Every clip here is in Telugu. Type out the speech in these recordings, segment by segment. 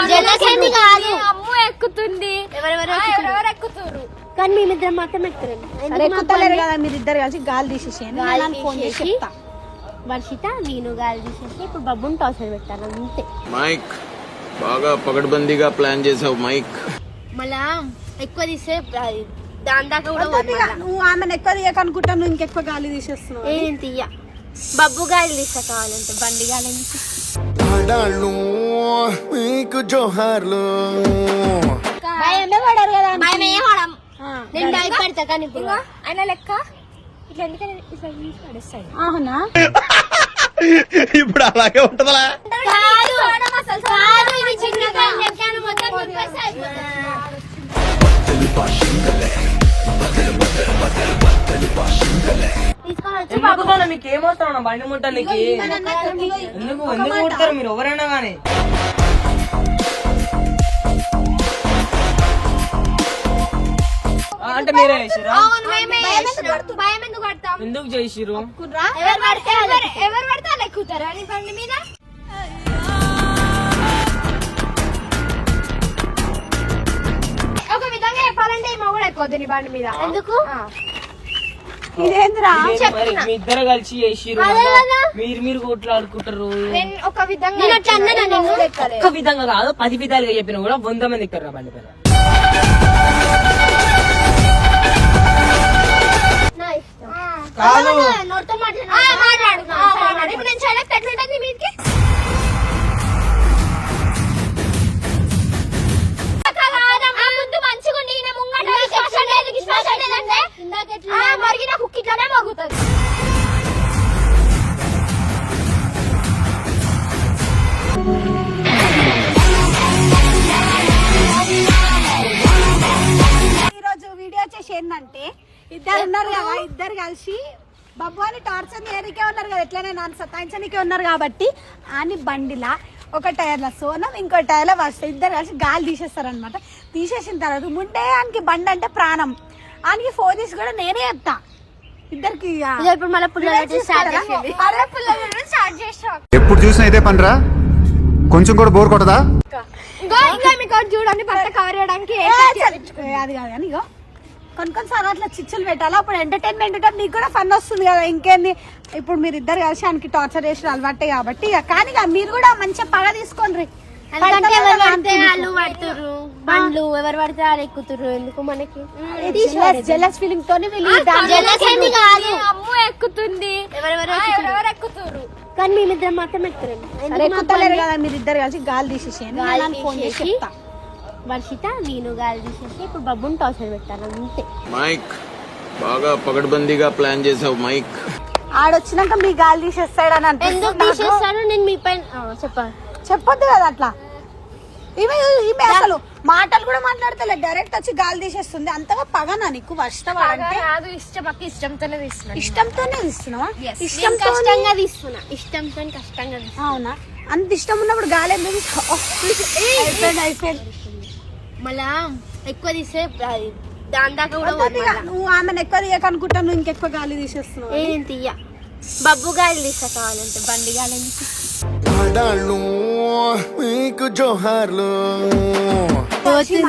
కాదు అమ్ము ఎక్కుతుంది. ఎవరెవరు కానీ మేమిద్దరం మాత్రం ఎక్కుతారు సరే ఎక్కుతలేరు కదా మీరు ఇద్దరు కలిసి గాలి తీసేసేయండి ఫోన్ చేసి వర్షిత నేను గాలి తీసేసి ఇప్పుడు బబ్బుని టార్చర్ పెట్టాను అంతే. మైక్ బాగా పకడ్బందీగా ప్లాన్ చేసావు మైక్. మళ్ళా ఎక్కువ అది దాని దాకా కూడా. నువ్వు ఆమెను ఎక్కువ తీయక అనుకుంటా నువ్వు ఇంకెక్కువ గాలి తీసేస్తున్నావు. ఏ నేను తీయ. బబ్బు గాలి తీస్తా కావాలంటే బండి గాలి ఎందుకు? మీకు జోహార్లు పడరు కదా. నేను భయపడతా కానీ ఇప్పుడు ఆయన లెక్క ఇట్లా ఎందుకని ఇట్లా తీసి పడేస్తాడు అవునా ఇప్పుడు అలాగే ఉంటదా కాదు కాదు ఇది చిన్నగా చెప్పాను మొత్తం ఎందుకు మీకు ఏమవుతాను బండి ముట్టడానికి? ఎందుకు ఎందుకు కొడతారు మీరు? ఎవరైనా కానీ అంటే మీరే చేసిరా ఎందుకు చేసిరు ఎవరు పడితే ఎక్కుతారా నీ బండి మీద? ఒక విధంగా చెప్పాలంటే ఈ మొగుడు ఎక్కువద్దు నీ బండి మీద. ఎందుకు? ఇదేంద్రా? ఇదేంటి మరి? మీ ఇద్దరు కలిసి చేసిరు అదే కదా. మీరు మీరు కొట్లాడుకుంటారు. నేను ఒక విధంగా. ఒక్క విధంగా కాదు పది విధాలుగా చెప్పినా కూడా వంద మంది ఎక్కుతారు బండి పైన కాదు. విశ్వాసం లేదంటే, ఇందాక ఆ, ఎట్లా మరిగిన కుక్క ఇట్లానే మరుగుతుంది. ఈ రోజు వీడియో వచ్చేసి ఏంటంటే ఇద్దరు ఉన్నారు కదా ఇద్దరు కలిసి బబ్బు అని టార్చర్ చేయడానికే ఉన్నారు కదా ఎట్లనే నాన్న సతాయించడానికే ఉన్నారు కాబట్టి అని బండిలా ఒక టైర్లో సోనం ఇంకో టైర్లో వస్తాయి ఇద్దరు కలిసి గాలి తీసేస్తారు అనమాట తీసేసిన తర్వాత ముందే ఆయనకి బండి అంటే ప్రాణం. ఆయనకి ఫోన్ చేసి కూడా నేనే చెప్తా. ఇద్దరికి ఇప్పుడు మళ్ళీ పుల్లలు స్టార్ట్ చేసింది అరే పిల్లలు స్టార్ట్ చేసాం ఎప్పుడు చూసినా ఇదే పనిరా? కొంచెం కూడా బోర్ కొట్టదా? ఇంకా మీకు చూడండి బట్ట కవర్ చేయడానికి అది కాదు కానీ ఇగో. కొన్ని కొన్నిసార్లు అట్లా చిచ్చులు పెట్టాలి. అప్పుడు ఎంటర్టైన్మెంట్ ఉంటే మీకు కూడా ఫన్ వస్తుంది కదా. ఇంకేంది? ఇప్పుడు మీరు ఇద్దరు కలిసి ఆయనకి టార్చర్ చేసిన అలవాటే కాబట్టి ఇక కానీ ఇక మీరు కూడా మంచిగా పగ తీసుకోండి ఎందుకంటే ఎవరు పడితే వాళ్ళు పడుతుర్రు. బండ్లు ఎవరు పడితే వాళ్ళు ఎక్కుతుర్రు. ఎందుకు మనకి? జెలస్ ఫీలింగ్ తోని కాదు. అమ్ము ఎక్కుతుంది. ఎవరెవరు ఎక్కుతుర్రు? కానీ మేమిద్దరం మాత్రం ఎక్కుతారు కదా మీరు ఇద్దరు కలిసి గాలి తీసేసేయండి ఫోన్ చేసి వర్షిత నేను గాలి తీసేసి ఇప్పుడు బబ్బుని టార్చర్ పెట్టాను అంతే. మైక్ బాగా పకడ్బందీగా ప్లాన్ చేసావు మైక్. ఆడొచ్చినాక మీ గాలి తీసేస్తాడని ఎందుకు అనిపిస్తుంది నాకు. తీసేస్తాను నేను మీ పైన ఆ, చెప్పండి. చెప్పొద్దు కదా అట్లా. ఈమె ఈమె అసలు మాటలు కూడా మాట్లాడతలేదు. డైరెక్ట్ వచ్చి గాలి తీసేస్తుంది. అంతగా పగనా నీకు వష్టపడంటే కాదు ఇష్టం పక్క ఇష్టంతోనే ఇష్టంతోనే నేను ఇష్టంతో కష్టంగా తీస్తున్నా. ఇష్టంతో కష్టంగా తీస్తున్నా. అవునా? అంత ఇష్టం ఉన్నప్పుడు గాలి ఎందుకు? అయిపోయింది అయిపోయింది. మళ్ళా ఎక్కువ అది దాని దాకా కూడా. నువ్వు ఆమెను ఎక్కువ తీయక అనుకుంటా నువ్వు ఇంకెక్కువ గాలి తీసేస్తున్నావు ఏ నేను తీయ. బబ్బు గాలి తీస్తా కావాలంటే బండి గాలి? మీకు జోహార్లు.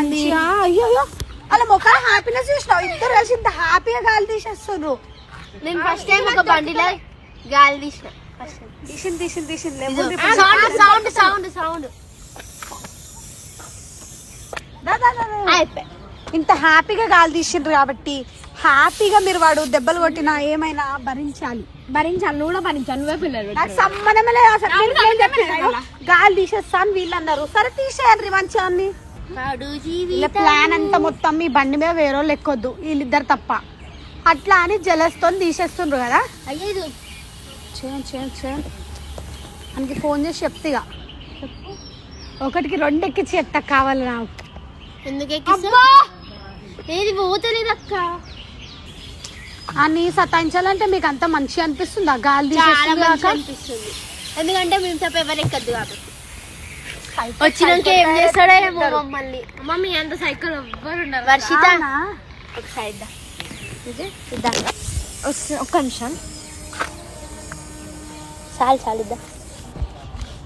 అయ్యో అలా ముఖం హ్యాపీనెస్ చూసినావు. ఇద్దరు కలిసి ఇంత హ్యాపీగా గాలి తీసేస్తున్నారు. నేను ఫస్ట్ టైం ఒక బండిలో గాలి తీసిన. తీసింది తీసింది తీసింది సౌండ్ సౌండ్ సౌండ్ సౌండ్ అయిపోయి. ఇంత హ్యాపీగా గాలి తీసిండ్రు కాబట్టి హ్యాపీగా మీరు వాడు దెబ్బలు కొట్టినా ఏమైనా భరించాలి. భరించాలి నువ్వు కూడా భరించాలి నువ్వే పిల్లలు నాకు సంబంధమే లేదు అసలు. మీరు చెప్పారు? గాలి తీసేస్తాను వీళ్ళు అన్నారు సరే తీసేయండి మంచిగా అన్ని. ప్లాన్ అంతా మొత్తం మీ బండి మీద వేరే వాళ్ళు ఎక్కొద్దు. వీళ్ళిద్దరు తప్ప. అట్లా అని జలస్తో తీసేస్తుండ్రు కదా? చేయండి చేయండి చేయండి మనకి ఫోన్ చేసి చెప్తే ఇక. ఒకటికి రెండు ఎక్కించి ఎట్ట కావాలి నాకు. ఎందుకు ఏది పోతలేదు అక్క అని సతాయించాలంటే మీకు అంత మంచిగా అనిపిస్తుంది? ఆ గాలి చాలా. అనిపిస్తుంది. ఎందుకంటే మేము తప్ప ఎవరు ఎక్కద్దు కాబట్టి. వచ్చినాక ఏం చేస్తాడో ఏమో మమ్మల్ని. మమ్మీ అంత సైకిల్ ఎవ్వరు ఉండరు వర్షిత? ఒక సైడ్ ఇద్దా ఒక్క నిమిషం. చాలు చాలు ఇద్దా.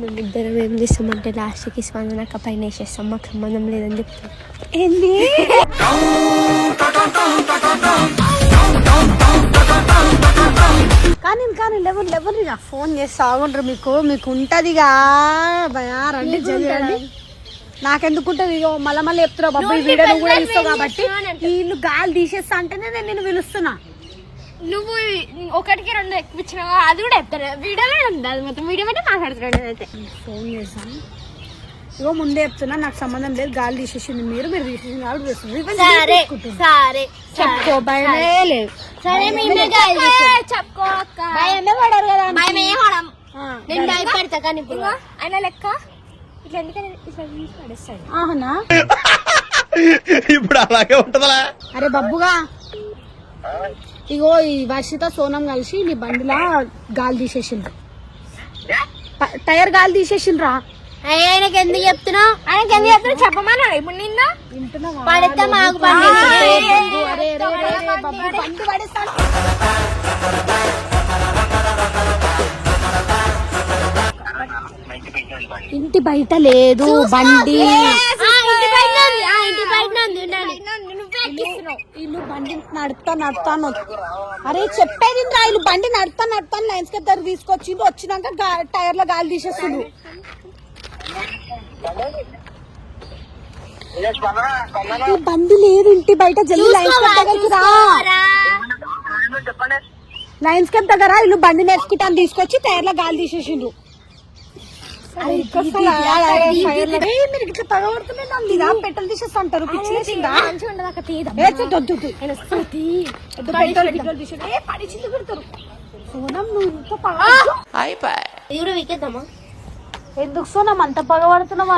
మేమిద్దరం ఏం చేస్తామంటే లాస్ట్కి స్పందనక్క పైన వేసేస్తాం. మాకు సంబంధం లేదని చెప్తాం. ఏంది? కానీ కానీ లెవెల్ లెవెల్ ఇక ఫోన్ చేసి సాగుండ్రు మీకు. మీకు ఉంటదిగా. భయా రండి జల్ది రండి. నాకెందుకు ఉంటుంది? ఇగో మళ్ళీ మళ్ళీ చెప్తున్నా బాబు. ఈ వీడియో నువ్వు కూడా ఇస్తావు కాబట్టి వీళ్ళు గాలి తీసేస్తా అంటేనే నేను నిన్ను పిలుస్తున్నా. నువ్వు ఒకటికి రెండు ఎక్కించినావు? అది కూడా చెప్తాను వీడియోలో ఉంది అది మొత్తం. వీడియో పెట్టి మాట్లాడుతున్నాడు అయితే ఫోన్ చేశాను. ఇగో ముందే చెప్తున్నా నాకు సంబంధం లేదు. గాలి తీసేసింది మీరు మీరు తీసేసింది చేస్తుంది. సరే చెప్పుకో భయమే లేదు. సరే మేమే చెప్పుకో అక్క. భయమే పడరు కదా అని. భయం ఏం ఆడం ఆ, నేను భయపడతా కానీ ఇప్పుడు ఆయన లెక్క. ఇట్లా ఎందుకని ఇట్లా తీసి పడేస్తాడు? ఆహనా ఇప్పుడు అలాగే ఉంటదా అరే బబ్బుగా. ఇగో ఈ వర్షిత సోనం కలిసి నీ బండిలా గాలి తీసేసిండ్రు టైర్ గాలి తీసేసిండ్రా ఆయనకి ఎందుకు చెప్తున్నావు ఆయనకి ఎందుకు చెప్తున్నావు చెప్పమన్నాడు ఇప్పుడు నిన్న? పడితే మాకు. ఇంటి బయట లేదు బండి ఆ, ఇంటి బయట ఉంది ఆ, ఇంటి బయట ఉంది ఉండండి. నువ్వే ఎక్కిస్తున్నావు వీళ్ళు బండి నడుపుతా నడుపుతాను అరే చెప్పేది రా వీళ్ళు బండి నడుపుతా నడుపుతాను లైన్స్కి దగ్గర తీసుకొచ్చిండు వచ్చినాక టైర్లో గాలి తీసేస్తుండు. ఈ బండి లేదు ఇంటి బయట జల్లి లైన్స్కి దగ్గరికి రా. లైన్స్కి దగ్గర వీళ్ళు బండి నేర్చుకుంటాను తీసుకొచ్చి టైర్లో గాలి తీసేసిండు అరే, ఇక్కడ ఫైర్ లో- ఏయ్, మీరు ఇట్లా పగబడుతున్నా నన్ను ఇదా పెట్రోల్ తీసేస్తా అంటారు పెడతారు ఎందుకు సోనం అంత పగబడుతున్నావా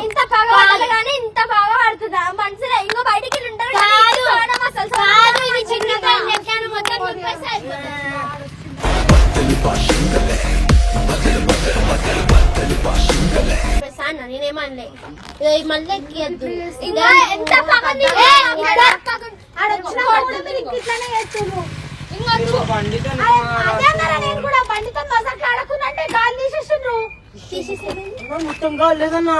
ఇంత కానీ ఇంత బాగా పడుతుందా మనసులో ఇంకో బయటికి ఉంటారు ప్రశాంత్ నేనేమనలే ఇది మళ్ళీ ఎక్కియద్దు. ఇంకా ఎంత మీరు నేను మొత్తం కాలేదన్నా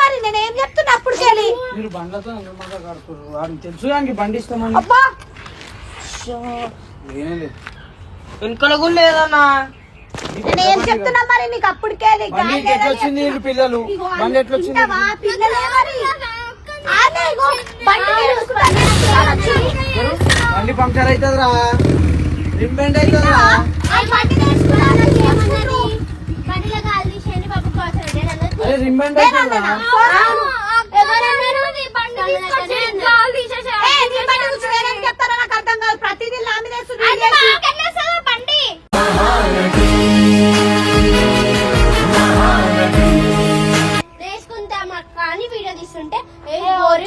మరి చెప్తున్నా అప్పుడు మీరు బండ్లతో తెలుసు దానికి బండి ఇస్తామని అబ్బా! వెనుకల కూడా లేదన్నా. నేను ఏం చెప్తున్నా మరి? నీకు అప్పుడు కేలి బండి వీళ్ళు పిల్లలు? బండి పంక్చర్ అవుతుందిరా రిమెంట్ అవుతుందిరా అరే రిమెంట్ అవుతుందిరా నాకు అర్థం కాదు. ప్రతిదీ నా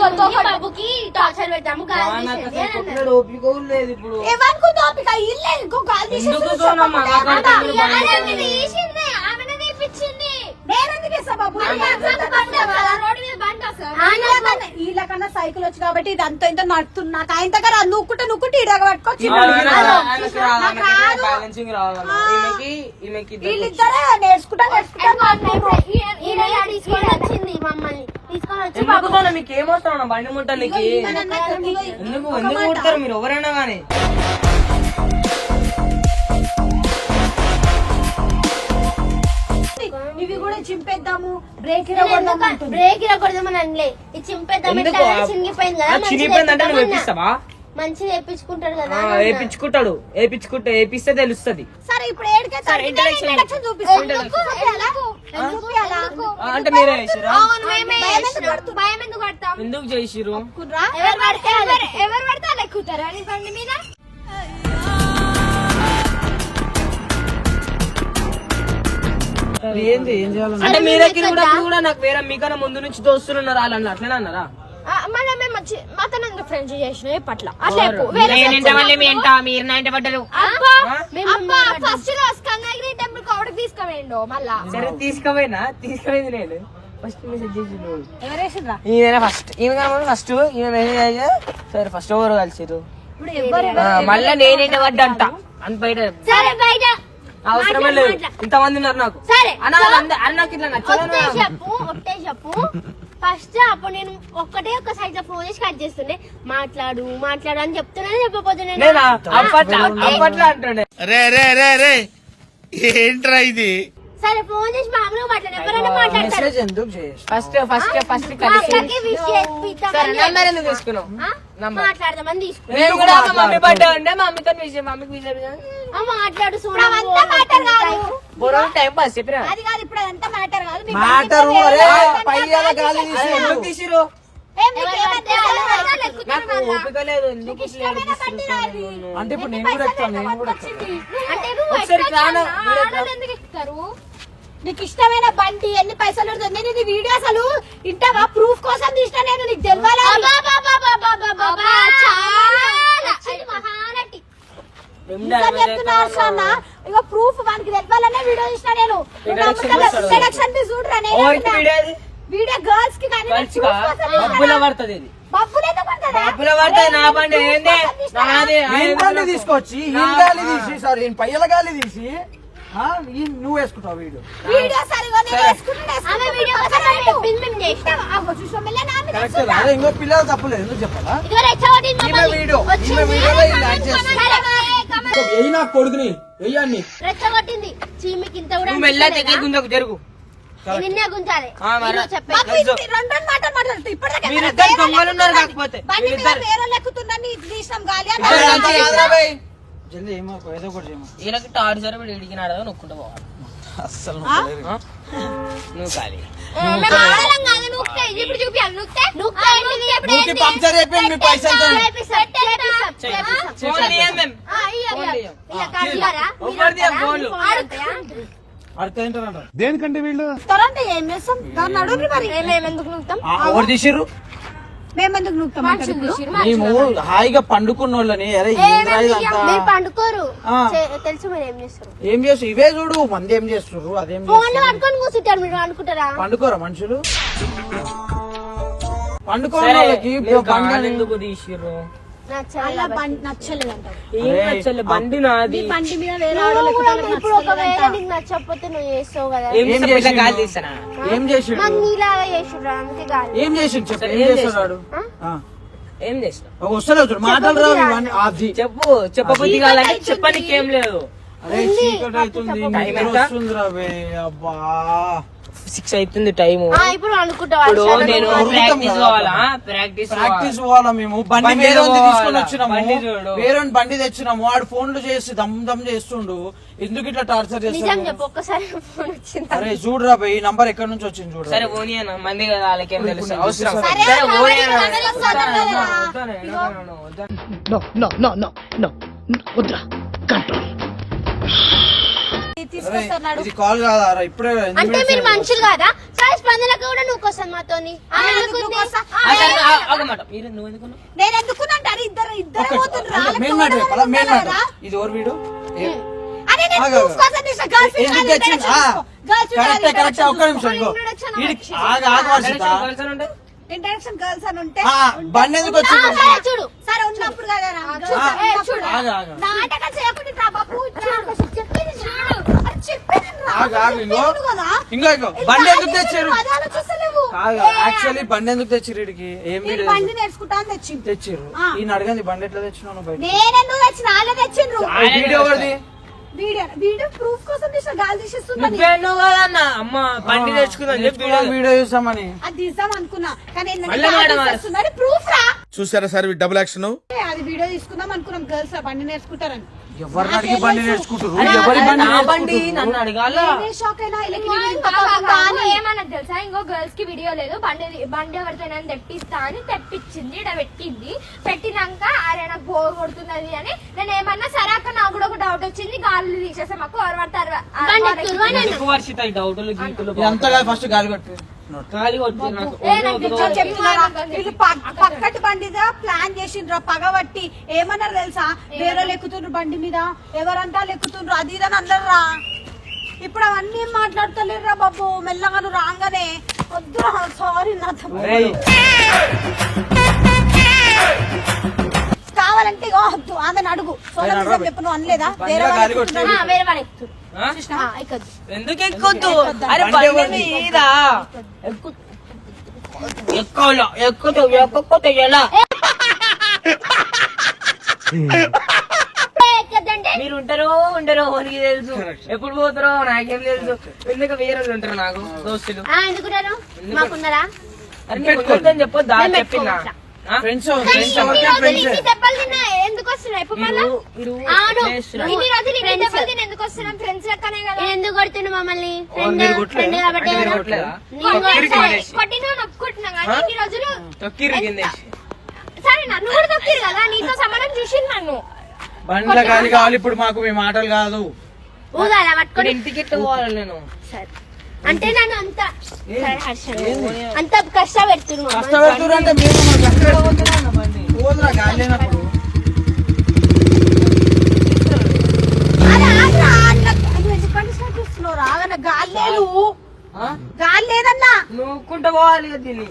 కూడా లేదు ఇప్పుడు. ఎవరికి ఓపిక ఇల్లే ఎందుకు తీసేసి సోనమ్మ చెప్పకుండా నాకు ఏమన్నా? అర్థం కాదు. ఆమె తీసింది ఆమెనే తీపిచ్చింది నేనెందుకు ఇస్తా బాబు? బండి అసలు రోడ్డు మీద బండి అసలు వీళ్ళకన్నా- వీళ్ళకన్నా సైకిల్ వచ్చి కాబట్టి ఇది అంత ఇంత నడుతున్నా. నాకు ఆయన దగ్గర నువ్వుకుంటే నువ్వుకుంటే ఇడగ ఇద్దరికి వీళ్ళిద్దరే నేర్చుకుంటా నేర్చుకుంటా మీకు ఏమొస్తాను బండి ముట్టడానికి. ఎందుకు ఎందుకు కొడతారు మీరు? ఎవరైనా కానీ చింపేద్దాము బ్రేక్. బ్రేక్ ఇరగొడదామని అనలే ఇది చింపేద్దాం ఎందుకు? ఇట్లా చినిగిపోయింది కదా అది చినిగిపోయిందంటే నువ్వు వేపిస్తావా మంచిగా వేపించుకుంటాడు కదా ఆ, వేపించుకుంటాడు వేపించుకుంటే వేపిస్తే తెలుస్తుంది సరే ఇప్పుడు ఏడికైతే సరే, introduction. ఇంట్రడక్షన్ చూపిస్తాను Introduction. చూపియాలా? ఎందుకు చూపియాలా? ఆ, అంటే మీరే వేసిరా అవును మేమే భయం ఎందుకు చేసినాం. పడుతుంది? భయం ఎందుకు పడతాం ఎందుకు చేసిరు కుర్రా? ఎవరు పడితే ఎవరు ఎవరు పడితే వాళ్ళు ఎక్కుతారా నీ బండి మీద ఏంది? ఏం చేయాలి అంటే మీరే కూడా కూడా నాకు వేరే మీకన్నా ముందు నుంచి దోస్తులు ఉన్నారు వాళ్ళు అట్లనే అన్నారా? మళ్ళీ మేము వచ్చి ఫ్రెండ్స్ చేసిన పట్ల అట్లా ఫస్ట్లో స్కందగిరి టెంపుల్ కోవడికి తీసుకుపోయిండు మళ్ళా. సరే తీసుకుపోయినా? తీసుకుపోయింది నేను. First message? ఈయన ఫస్ట్. ఈయన కనుక ఫస్ట్. ఈయన మెసేజ్ అయ్యా సరే ఫస్ట్ ఎవరు కలిసిరు ఇప్పుడు ఎవ్వరు ఆ, మళ్ళా నేనేంటి పడ్డంట అని బయట. సరే బయట. అవసరమే లేదు. ఇంతమంది ఉన్నారు నాకు. ఇట్లా నచ్చలేదు చెప్పు ఫస్ట్ అప్పుడు నేను ఒక్కటే ఒక సైడ్ ఫోన్ చేసి కట్ చేస్తుండే. మాట్లాడు మాట్లాడు అని చెప్తున్నానే చెప్పబోతున్నా నేనా అప్పట్లో అప్పట్లో అంటుండే. రే రే రే రే. ఏంట్రా ఇది? సరే ఫోన్ చేసి మామూలుగా మాట్లాడు. ఎవరైనా మాట్లాడతారు. మెసేజ్ ఎందుకు చేసి ఫస్ట్ ఫస్ట్ ఫస్ట్ కలిసి. అక్కకి విష్ చేపిద్దామని సరే నంబర్ ఎందుకు తీసుకున్నావు? ఆ? నంబర్. మాట్లాడదామని తీసుకున్నా. నేను కూడా మా మమ్మీ బర్త్డే ఉండే మా మమ్మీతో విషయం మమ్మీకి విషయం ఆ, మాట్లాడు మ్యాటర్ కాదు. బోరో టైం పాస్ చెప్పినా అది కాదు ఇప్పుడు అదంతా మ్యాటర్ కాదు. మ్యాటర్ అరే పయ్యాల గాలి తీసి ఎందుకు తీసిరు నీకు. ఓపిక లేదు ఎందుకు. అంటే ఇప్పుడు నేను కూడా ఎక్కుతాను నేను కూడా ఒకసారి నీకు ఇష్టమైన బండి ఎన్ని పైసలు ఉంటుంది నేను ఇది వీడియో అసలు ఇంటావా? ప్రూఫ్ కోసం తీసిన నేను నీకు తెలియాలి ఇక ప్రూఫ్ వానికి తెలవాలనే వీడియో తీసిన నేను. ఇంట్రడక్షన్ చూడరా నేను. వీడియో గర్ల్స్కి కానీ. డబ్బుల పడుతుంది ఇది. తీసి సారీ పయ్యల గాలి తీసి నువ్వు వేసుకుంటావు వీడు వీడియో. వీడియో. అదే ఇంకో పిల్లలు తప్పలేదు ఎందుకు చెప్పాలా. వీడియో నా కొడుకుని వెయ్యాన్ని రెచ్చగొట్టింది. చీమికి ఇంత కూడా నువ్వు మెల్ల దగ్గర గుంజకు జరుగు. నిన్నే గుంజాలి. ఇప్పటిదాకా. కాకపోతే. జల్దీ ఏమో ఏదో ఒకటి చేయమో? ఈయనకి టార్చర్ వీడు ఇడిగినాడు నొక్కుంటూ పోవాలి. అస్సలు. నువ్వు ఖాళీ అయిపోయింది మీ పైసలతో దేనికంటే వీళ్ళు? ఏం చేస్తాం? దాన్ని మరి. ఎందుకు ఎవరు తీసిర్రు? మేము హాయిగా పండుకున్న వాళ్ళని పండుకోరు. తెలుసు మీరు ఏం చేస్తారు. ఏం చేస్తారు? ఇవే చూడు మంది ఏం చేస్తారు? అదేం కూర్చుంటారు మీరు అనుకుంటారా? పండుకోరా మనుషులు? అలా. బండి నచ్చలేదంట. ఏం నచ్చలే బండి నాది. ఈ బండి మీద వేరే నువ్వు ఆడోళ్ళు కూడా ఎక్కుతారు, ఇప్పుడు ఒకవేళ నచ్చలేదంట. నీకు నచ్చకపోతే నువ్వు చేస్తావు కదా. ఏం ఏం చేసి? గాలి ఏం నీలాగా చేసిండ్రు కాదు ఏం చెప్పు? సరే, ఏం ఏం చేస్తున్నాడు ఆ? ఏం చేసిన వస్తలేదు చూడు మాటలు రావు ఇవన్నీ అది చెప్పు చెప్పబుద్ధి కాదంటే చెప్పడానికి ఏం లేదు. అరే చీకటి అవుతుంది నిద్ర అబ్బా. సిక్స్ అవుతుంది టైం ఆ, ఇప్పుడు అనుకుంటావా ఇప్పుడు అసలు నేను ప్రాక్టీస్ పోవాలా? ప్రాక్టీస్ ప్రాక్టీస్ పోవాలా మేము? బండి వేరే. తీసుకొని వచ్చినాము. వేరే బండి తెచ్చినాము. వాడు ఫోన్లు చేసి దమ్ దమ్ చేస్తుండు. ఎందుకు ఇట్లా టార్చర్ నిజం చేస్తాడు? చెప్పు ఒక్కసారి ఫోన్ వచ్చింది? అరే చూడురా ఈ నంబర్ ఎక్కడి నుంచి వచ్చింది చూడు సరే ఓని అన్న. మంది కదా వాళ్ళకేం తెలుసు. అవసరం. సరే, ఓని అన్న. వద్దానే. ఇది తీసుకొస్తున్నాడు ఇది కాల్ కాదా? ఇప్పుడే అంటే మీరు? మనుషులు కాదా? సరే స్పందనకు కూడా నువ్వు కోసం మాతోని. మీరు నువ్వు ఎందుకున్నావు నేను ఇద్దరు ఇద్దరు పోతుండ్రు అంటే ఎవరు మ్యాటర్ ఉన్నారా? ఇది ఎవరు వీడు? కరెక్ట్ కరెక్ట్ ఒక్క నిమిషం ఇంట్రడక్షన్ గర్ల్స్ అని ఉంటే ఆ, బండి ఎందుకు వచ్చింది? చూడు. సరే ఉన్నప్పుడు కదా చూడు. నాటకం చేయకుండా బాబు. చెప్పింది చూడు. ఇంకో. ఇంకో బండి ఎందుకు తెచ్చారు? యాక్చువల్లీ బండి ఎందుకు తెచ్చిర్రు వీడికి? ఏం బండి నేర్చుకుంటా అని తెచ్చింది తెచ్చిర్రు. ఈయన అడగంది బండి ఎట్లా బయట తెచ్చిన? ఆ వీడియో వీడియో వీడియో ప్రూఫ్ కోసం తీసిన గాలి అమ్మ బండి తెచ్చుకుందని చెప్పి నేర్చుకున్నాం, వీడియో చూసామని అది తీద్దాం అనుకున్నా. కానీ మళ్ళా ప్రూఫ్ రా. చూసారా సార్ డబుల్ యాక్షన్ అది వీడియో తీసుకుందాం అనుకున్నాం గర్ల్స్ బండి నేర్చుకుంటారని. ఎవరిని అడిగి బండి నేర్చుకుంటారు ఎవరి బండి నా బండి? నన్ను అడగాల? షాక్ అయినా తెలుసా? ఇంకో గర్ల్స్కి వీడియో లేదు. బండి బండి ఎవరితోనే తెప్పిస్తా అని తెప్పించింది ఇక్కడ పెట్టింది. పెట్టినాక అరే నాకు బోర్ కొడుతున్నది అని నేను ఏమన్నా సరే అక్క నాకు కూడా ఒక డౌట్ వచ్చింది. గాలి తీసేసా మాకు ఎవరు పడతారు? కాదు ఫస్ట్ గాలి కొట్టు. పక్కటి బండిదా ప్లాన్ చేసిండ్రు? పగబట్టి ఏమన్నారు తెలుసా? వేరే లెక్కుతుండ్రు బండి మీద. ఎవరంతా లెక్కుతుండ్రు? అది ఇది అని అన్నారా ఇప్పుడు అవన్నీ ఏం మాట్లాడతలేరురా బాబు? మెల్లగా నువ్వు రాగానే. వద్దురా సారీ నా కావాలంటే వద్దు. ఆమెను అడుగు. నిజం చెప్పు నువ్వు అనలేదా? వేరే ఎందుకు ఎక్కొద్దు? అరే బండి మీదా? ఎక్కకపోతే ఎలా? మీరు ఉంటారో ఉండరో మనకి తెలుసు. ఎప్పుడు పోతారో నాకేం తెలుసు. ఎందుకు వేరే వాళ్ళు ఉంటారు నాకు దోస్తులు? ఆ, ఎందుకున్నారు మాకున్నారా ఉండొద్దని చెప్పొద్దా? చెప్పిందా? ఫ్రెండ్స్ ఎందుకు వస్తున్నాయి? వస్తున్నాం? ఫ్రెండ్స్ లెక్కనే కదా. మమ్మల్ని? ఫ్రెండ్? ఫ్రెండ్ కాబట్టి. కొట్టినా నొప్పుకుంటున్నా కానీ ఇన్ని రోజులు సరే నన్ను కూడా తొక్కిరు కదా? నీతో సంబంధం చూసింది నన్ను. బండ్ల గాలి కావాలి ఇప్పుడు మాకు మీ మాటలు కాదు. పట్టుకొని. ఇంటికి పోవాలి నేను? సరే. అంటే నన్ను అంత అంత కష్టపెడుతున్నావు కష్టపెడుతున్నారు అంటే మేము పోదురా గాలి లేనప్పుడు గాలి లేదన్నా. నూక్కుంటా పోవాలి దీన్ని.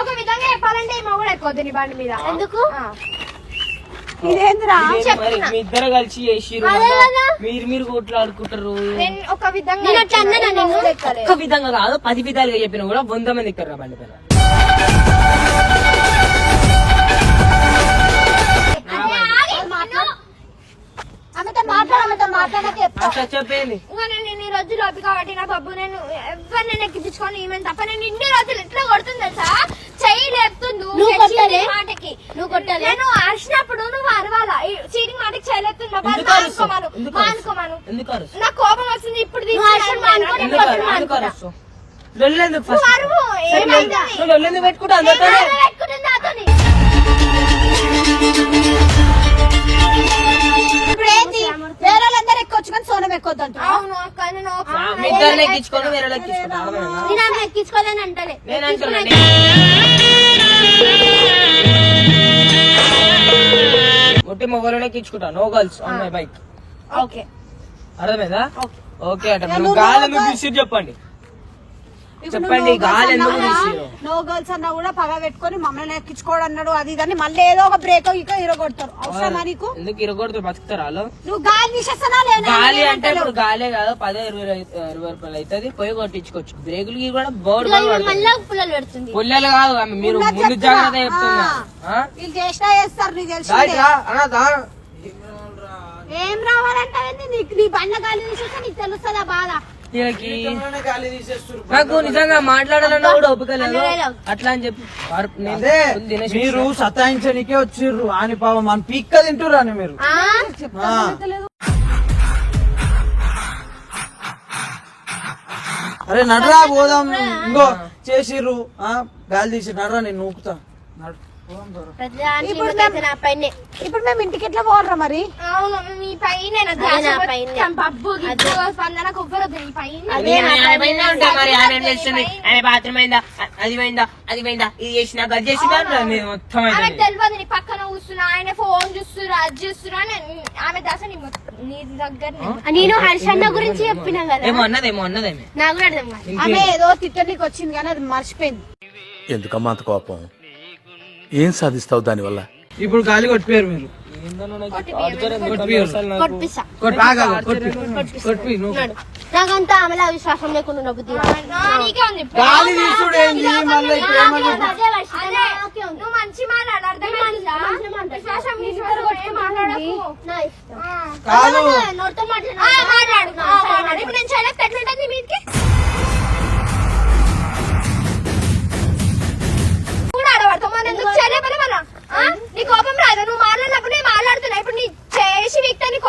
ఒక విధంగా చెప్పాలంటే ఈ మొగుడు ఎక్కువ బండి మీద. ఎందుకు? ఇదేందిరా? మీ కలిసి కదా. మీరు మీరు కొట్లాడుకుంటారు. నేను ఒక విధంగా ఈ. ఒక్క విధంగా కాదు పది విధాలుగా చెప్పినా కూడా వంద మంది ఎక్కరు బండి పైన చెప్పేది. ఇంకా నేను ఇన్ని రోజులు ఓపిక కాబట్టి నా బాబు నేను ఎవరు నేను ఎక్కించుకొని ఈమెను తప్ప నేను ఇన్ని రోజులు ఎట్లా కొడుతుంది తెలుసా? చెయ్యి లేపుతుంది నువ్వు కొట్టలే? మాటకి. నువ్వు కొట్టాలి. నేను అరిచినప్పుడు నువ్వు అరవాలా? చీటింగ్ మాటకి అరుస్తావు? నాకు కోపం వస్తుంది ఇప్పుడు నువ్వు అరిచి మానుకొని ఎందుకు అరు- కొట్టు ఎందుకు మానుకోరా. అరుస్తావు? లొల్లెందుకు నువ్వు first? అరువు. సరే, ఏమైందని నువ్వు లొల్లెందుకు పెట్టుకుంటావు అందరితోనే? పెట్టుకుంటుంది నాతోని? ఇప్పుడు ఏంది వేరే వాళ్ళందరూ ఎక్కొచ్చు కానీ సోనం ఎక్కొద్దు అంటున్నా అవును నేను ఎక్కించుకొని వేరే ఎక్కించుకోలేని అంటలే. నేను అంటున్నాను. ఒట్టి మొగలోనే ఎక్కించుకుంటా no girls on my bike okay. అర్థమైందా? ఓకే. అట తీసిర్రు చెప్పండి. చెప్పండి, గాలి ఎందుకు నో గర్ల్స్ అన్నా కూడా పగ పెట్టుకొని మమ్మల్ని ఎక్కించుకోవడం అన్నాడు అది ఇది అని మళ్ళీ ఏదో ఒక బ్రేక్ ఇక హీరో కొడతారు అవసరమా నీకు? ఎందుకు ఇరగొడుతూ బతుకుతారా వాళ్ళు? నువ్వు గాలి తీసేస్తానా లేనా గాలి అంటే ఇప్పుడు గాలే కాదు పదే ఇరవై ఇరవై రూపాయలు అవుతుంది పోయి కొట్టించుకోవచ్చు. బ్రేకులకి కూడా బోర్డు పుల్లలు కాదు ఆమె మీరు ముందు చెప్తున్నా. జాగ్రత్త చెప్తున్నా? వీళ్ళు చేసినా చేస్తారు నీకు అన్నదా ఏం రావాలంటే నీకు నీ బండ్ల గాలి తీసేస్తే నీకు తెలుస్తుందా బాధ? వీళ్ళకి నాకు నిజంగా మాట్లాడాలన్నా కూడా ఓపిక లేదు అట్లా అని చెప్పి మీరు సతాయించనికే వచ్చిర్రు. అని పాపం మన పీక్క తింటుర్రు అని మీరు. అరే నడరా పోదాం. ఇంకో చేసిర్రు. ఆ, గాలి తీసి నడరా నేను నూకుతా నడు. ఇప్పుడు మేము ఇంటికి ఎట్లా పోవాలరా మరి? అవును మీ పైన అదే బాత్రూమ్ అయిందా? పోయిందా? పోయిందా? ఇది చేసినా చేసినా? మొత్తం తెలియదు నీ పక్కన కూర్చున్నా ఆయన ఫోన్ చూస్తున్నా అది చూస్తున్నా ఆమె దాస నీ దగ్గర నేను- నేను హర్షన్న గురించి చెప్పినా కదా? ఏమో అన్నది ఏమో అన్నదేమే. నాకు అర్థం ఆమె ఏదో తిట్టడానికి వచ్చింది కానీ అది మర్చిపోయింది. ఎందుకమ్మా అంత కోపం? ఏం సాధిస్తావు దానివల్ల? ఇప్పుడు గాలి కొట్టిపోయారు మీరు. నాకంతా ఆమెలా విశ్వాసం లేకుండా బుద్ధి. నీకే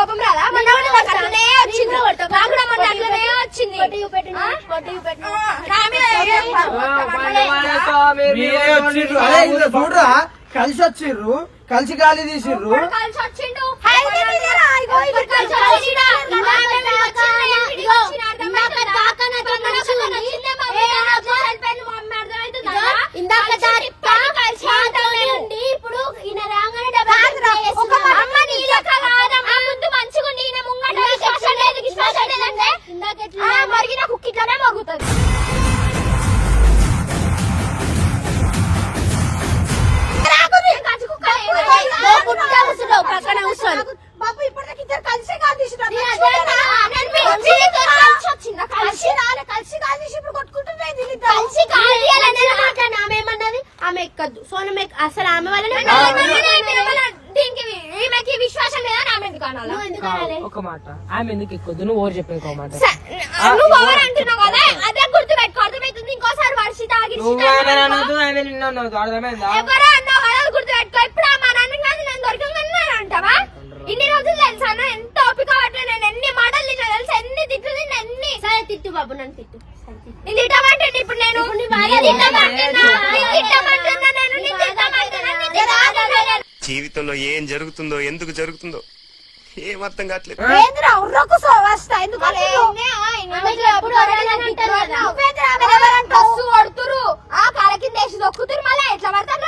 కోపం రాదా? మొన్న కూడా నాకు అట్లనే వచ్చింది. నాకు కూడా మొన్న అట్లనే వచ్చింది. కొట్టి చూపెట్టు ఆ? కొట్టి చూపెట్టు ఆ, నా మీద ఏం మీరే వచ్చిర్రు. మాట ఆమె ఎందుకు ఎక్కువద్దు? నువ్వు ఓవర్ చెప్పే ఒక మాట. స- నువ్వు ఎవరు అంటున్నావు కదా? అదే గుర్తు పెట్టుకో అర్థమవుతుంది ఇంకోసారి వర్షిత ఆగి నువ్వు ఆమె అనొద్దు ఆమె నిన్ను అనొద్దు అర్థమైందా? ఎవరో అన్నావు కదా అది గుర్తు పెట్టుకో ఇప్పుడు ఆ మా నాన్న కాదు నేను దొరకగానే అంటావా ఇన్ని రోజులు తెలుసా? ఎంత ఓపిక పట్టిన నేను ఎన్ని మాటలు తిన్నా తెలుసా? ఎన్ని తిట్లు తిన్నా ఎన్ని. సరే తిట్టు బాబు నన్ను తిట్టు. నేను తిట్టమంటే ఇప్పుడు నేను. జీవితంలో ఏం జరుగుతుందో ఎందుకు జరుగుతుందో ఏం అర్థం కావట్లేదు. ఏందిరా ఉర్రకు వస్తా ఎందుకు అరే, అంటున్నావు? ఇన్నే, ఆ, ఇన్ని ఆమె రోజులు ఎప్పుడు ఎప్పుడు ఎవరైనా ఎవరైనా తిట్టరు అంటారు కదా. నువ్వేంద్రా ఆమెను ఎవరంటావు? బస్సు కొడుతురు? ఆ కాల కింద వేసి దొక్కుతురు మళ్ళీ ఎట్లా పడతాను